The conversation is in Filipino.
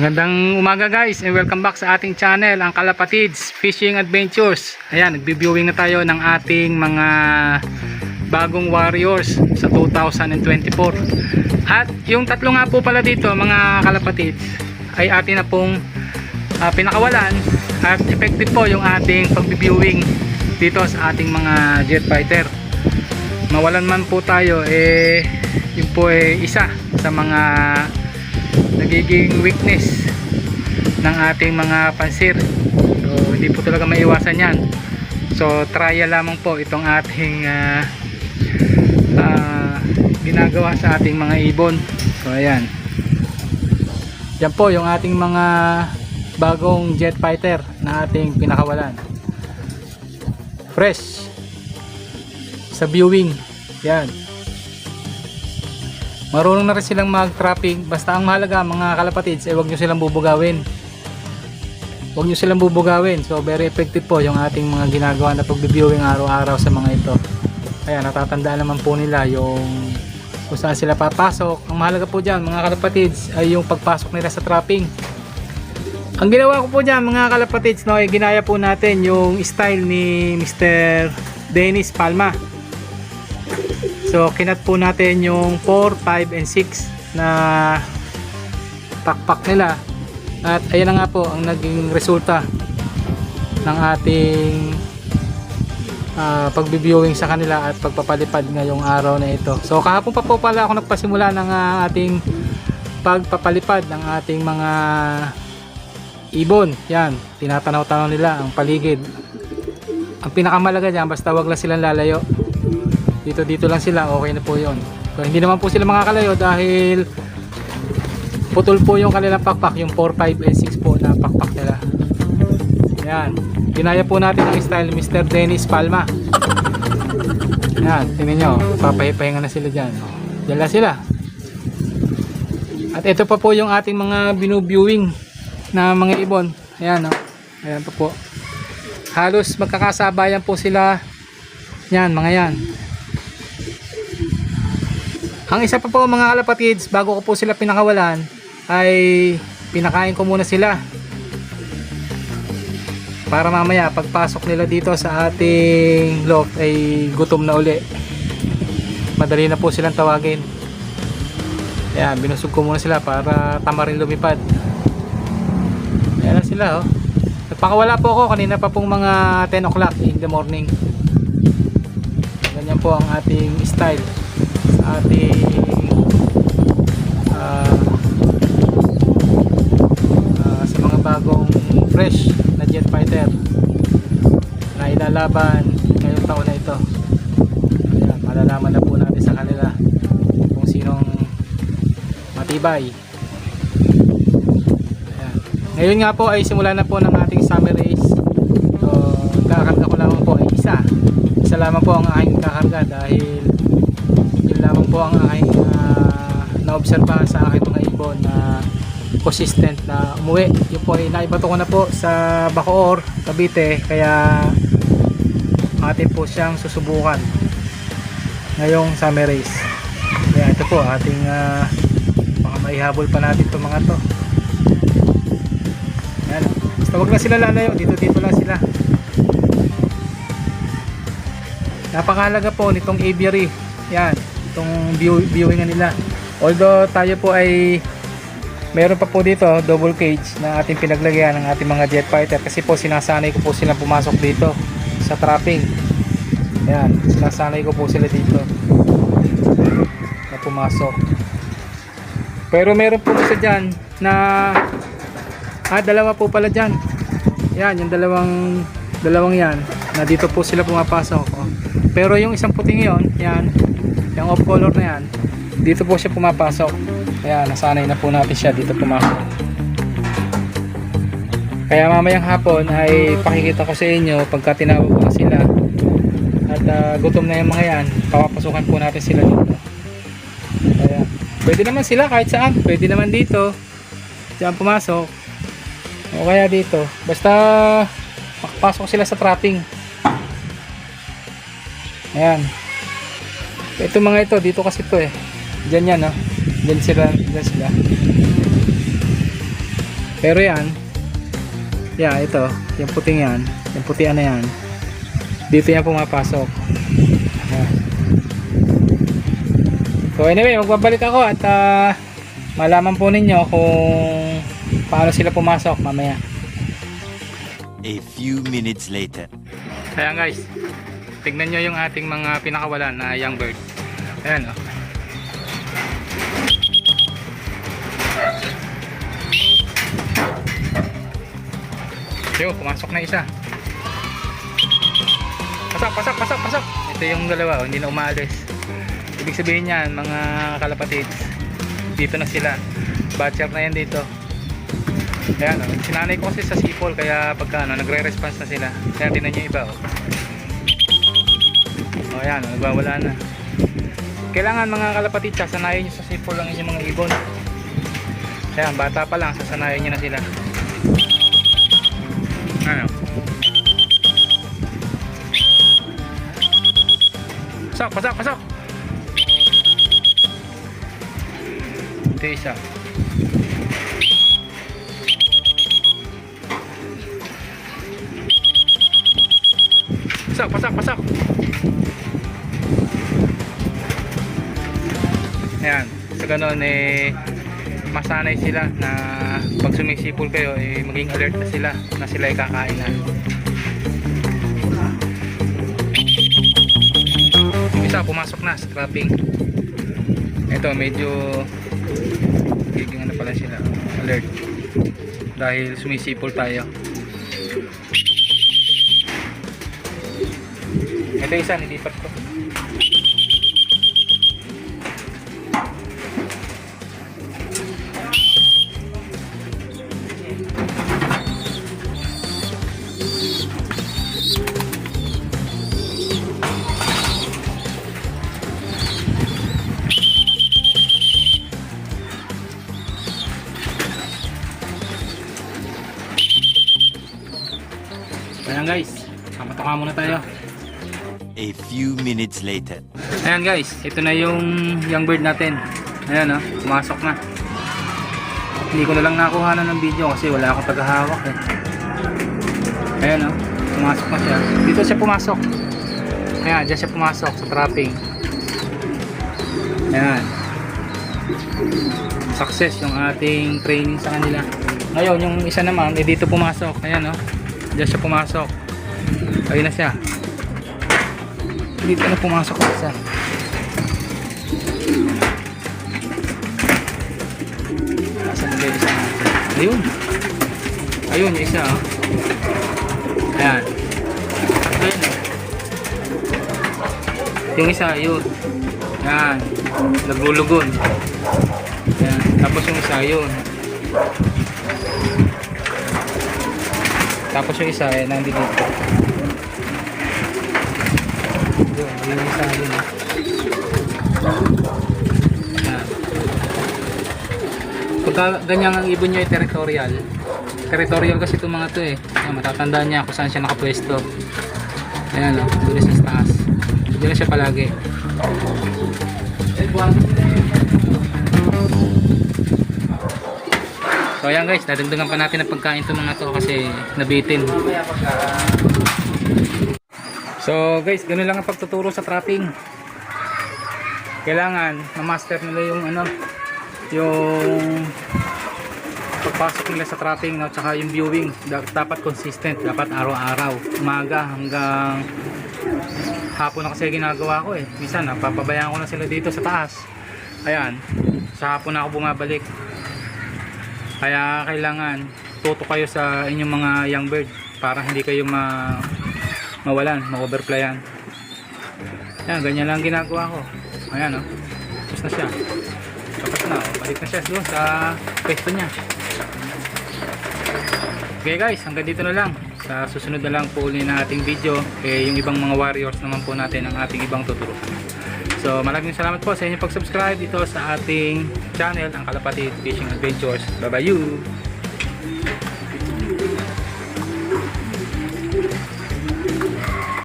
Magandang umaga guys and welcome back sa ating channel ang Kalapatids Fishing Adventures. Ayan, nagbibiewing na tayo ng ating mga bagong warriors sa 2024 At yung tatlo nga po pala dito mga Kalapatids ay atin na pong ah, pinakawalan At effective po yung ating pagbibiewing dito sa ating mga jet fighter. Mawalan man po tayo eh yun po eh isa sa mga nagiging weakness ng ating mga pansir. So hindi po talaga maiwasan yan. So trial lamang po itong ating ah, ah, ginagawa sa ating mga ibon. So ayan. Yan po yung ating mga bagong jet fighter na ating pinakawalan. Fresh. Sa viewing. Yan marunong na rin silang mag-trapping. Basta ang mahalaga mga kalapatids ay huwag nyo silang bubugawin. Huwag nyo silang bubugawin. So very effective po yung ating mga ginagawa na pag-viewing araw-araw sa mga ito. Kaya natatandaan naman po nila yung kung saan sila papasok. Ang mahalaga po dyan mga kalapatids ay yung pagpasok nila sa trapping. Ang ginawa ko po dyan mga kalapatids no, ay ginaya po natin yung style ni Mr. Dennis Palma So, kinat po natin yung 4, 5, and 6 na pakpak nila. At ayan na nga po ang naging resulta ng ating uh, pagbibiewing sa kanila at pagpapalipad ngayong araw na ito. So, kahapon pa po pala ako nagpasimula ng ah, ating pagpapalipad ng ating mga ibon. Yan, tinatanaw-tanaw nila ang paligid. Ang pinakamalaga dyan, basta wag lang silang lalayo dito dito lang sila okay na po yon so hindi naman po sila makakalayo dahil putol po yung kanilang pakpak yung 4, 5, and 6 po na pakpak nila. Yan. Ginaya po natin ang style Mr. Dennis Palma. Yan tingnan nyo papahipahinga na sila dyan. Dyan sila. At ito pa po yung ating mga binuviewing na mga ibon. Ayan o ayan pa po. Halos magkakasabayan po sila. Yan mga yan ang isa pa po mga kalapatids, bago ko po sila pinakawalan, ay pinakain ko muna sila. Para mamaya, pagpasok nila dito sa ating loft ay gutom na uli. Madali na po silang tawagin. Ayan, binusog ko muna sila para tama rin lumipad. Ayan na sila oh. Nagpakawala po ako kanina pa pong mga 10 o'clock in the morning. Ganyan po ang ating style sa ating ah, ah, sa mga bagong fresh na jet fighter na ilalaban ngayong taon na ito. Ayan, malalaman na po natin sa kanila kung sinong matibay. Ayan. ngayon nga po ay simula na po ng ating summer race. So kakarga ko lamang po ay isa. Isa lamang po ang aking kakarga naobserbahan sa aking mga ibon na consistent na umuwi. Yun po ay naibato ko na po sa Bacoor, Cavite kaya atin po siyang susubukan ngayong summer race. Kaya ito po ating uh, baka maihabol pa natin itong mga to. Yan basta wag na sila lalayo dito dito lang sila. Napakahalaga po nitong aviary. Yan itong view, viewing nila although tayo po ay meron pa po dito double cage na ating pinaglagyan ng ating mga jet fighter kasi po sinasanay ko po silang pumasok dito sa trapping. Yan sinasanay ko po sila dito na pumasok. Pero meron po isa dyan na ah dalawa po pala dyan. Yan yung dalawang dalawang yan na dito po sila pumapasok. Oh. pero yung isang puting yon yan yung off color na yan dito po siya pumapasok. Kaya nasanay na po natin siya dito pumasok. Kaya mamayang hapon ay pakikita ko sa inyo pagka tinawag na sila. At ah, gutom na yung mga yan. Papapasukan po natin sila dito. Kaya pwede naman sila kahit saan. Pwede naman dito. Diyan pumasok. O kaya dito. Basta makapasok sila sa trapping ayan. Ito mga ito dito kasi ito eh Diyan yan, no? Diyan sila, diyan sila. Pero yan, yeah, ito, yung puting yan, yung putian na yan, dito yan pumapasok. So anyway, magbabalik ako at ah, malaman po ninyo kung paano sila pumasok mamaya. A few minutes later. Ayan guys, tignan nyo yung ating mga pinakawalan na young bird. Ayan oh. O. Yun, pumasok na isa. Pasok, pasok, pasok, pasok. Ito yung dalawa, oh, hindi na umalis. Ibig sabihin yan, mga kalapatids, dito na sila. Batcher na yan dito. Ayan, oh. sinanay ko kasi sa sipol kaya pagka ano, nagre-response na sila. Kaya tinan nyo iba. Oh. O ayan, oh, nagwawala na. Kailangan mga kalapatid, sasanayin nyo sa sipol lang inyong mga ibon. Ayan, bata pa lang, sasanayin nyo na sila. Pasok, pasok, pasok! Ito isa. Pasok, pasok, pasok! Ayan, sa ganun eh masanay sila na pag sumisipol kayo eh maging alert na sila na sila ay kakain na. Isa pumasok na sa trapping. Ito medyo giging ano pala sila alert dahil sumisipol tayo. Ito isa nilipat ko. Kamatoka muna tayo. A few minutes later. Ayan guys, ito na yung young bird natin. Ayan oh, pumasok na. Hindi ko na lang nakuha na ng video kasi wala akong tagahawak eh. Ayan oh, pumasok na siya. Dito siya pumasok. Ayan, dyan siya pumasok sa trapping. Ayan. Success yung ating training sa kanila. Ngayon, yung isa naman, eh dito pumasok. Ayan oh, dyan siya pumasok. Ayun na siya. Dito na pumasok ang isa. Nasaan ba isa? Ayun. Ayun, yung isa. Oh. Ayan. Ayun. Yung isa, yun. Ayan. Naglulugon. Ayan. Tapos yung isa, yun. Tapos yung isa, eh, nandito dito. Yun, yung isa, oh. Ayan. Pagka ganyan ang ibon niya ay territorial. Territorial kasi itong mga to eh. Matatandaan niya kung saan siya nakapwesto. Ayan o, oh, doon sa taas. Diyan siya palagi. So ayan guys, dadagdagan pa natin ang pagkain itong mga to kasi nabitin. So guys, ganun lang ang pagtuturo sa trapping. Kailangan ma-master nila yung ano, yung pagpasok nila sa trapping no, tsaka yung viewing. Da- dapat consistent, dapat araw-araw. Umaga hanggang hapon na kasi ginagawa ko eh. Minsan napapabayaan ko na sila dito sa taas. Ayan, sa hapon na ako bumabalik kaya kailangan tuto kayo sa inyong mga young bird para hindi kayo ma mawalan, ma-overplyan ayan, ganyan lang ginagawa ko ayan o, oh. tapos na siya tapos na, oh. balik na siya doon sa pwesto niya Okay guys, hanggang dito na lang. Sa susunod na lang po uli na ating video, eh, yung ibang mga warriors naman po natin ang ating ibang tuturo. So maraming salamat po sa inyong pag-subscribe dito sa ating channel, ang Kalapati Fishing Adventures. Bye bye you!